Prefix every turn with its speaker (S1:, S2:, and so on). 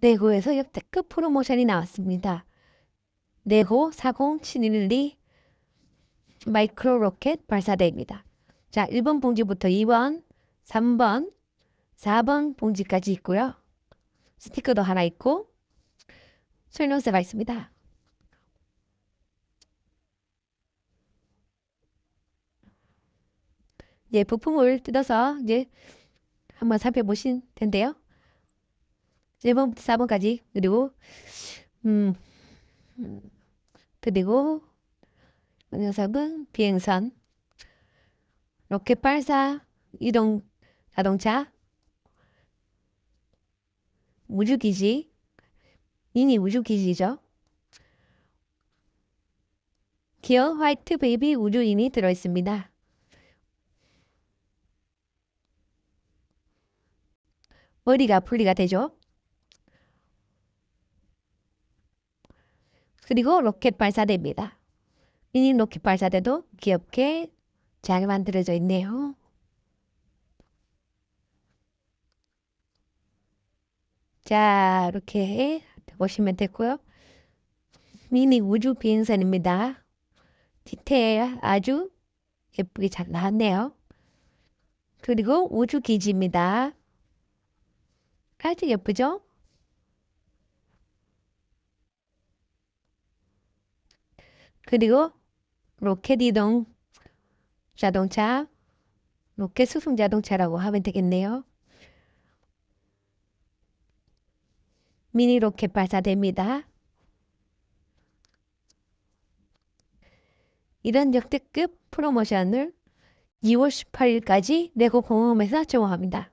S1: 네고에서 역대급 프로모션이 나왔습니다. 네고 40712 마이크로 로켓 발사대입니다. 자, 1번 봉지부터 2번, 3번, 4번 봉지까지 있고요. 스티커도 하나 있고 설명서가 있습니다. 이제 부품을 뜯어서 이제 한번 살펴보실 텐데요. 1번부터 4번까지 그리고 음, 음, 그리고 이 녀석은 비행선 로켓 발사 이동 자동차 우주기지 미니 우주기지죠. 기어 화이트 베이비 우주인이 들어있습니다. 머리가 분리가 되죠. 그리고 로켓 발사대입니다. 미니 로켓 발사대도 귀엽게 잘 만들어져 있네요. 자, 이렇게 보시면 됐고요. 미니 우주 비행선입니다. 디테일 아주 예쁘게 잘 나왔네요. 그리고 우주 기지입니다. 아주 예쁘죠? 그리고 로켓 이동 자동차, 로켓 수송 자동차라고 하면 되겠네요. 미니 로켓 발사됩니다. 이런 역대급 프로모션을 2월 18일까지 내고 공홈에서 제공합니다.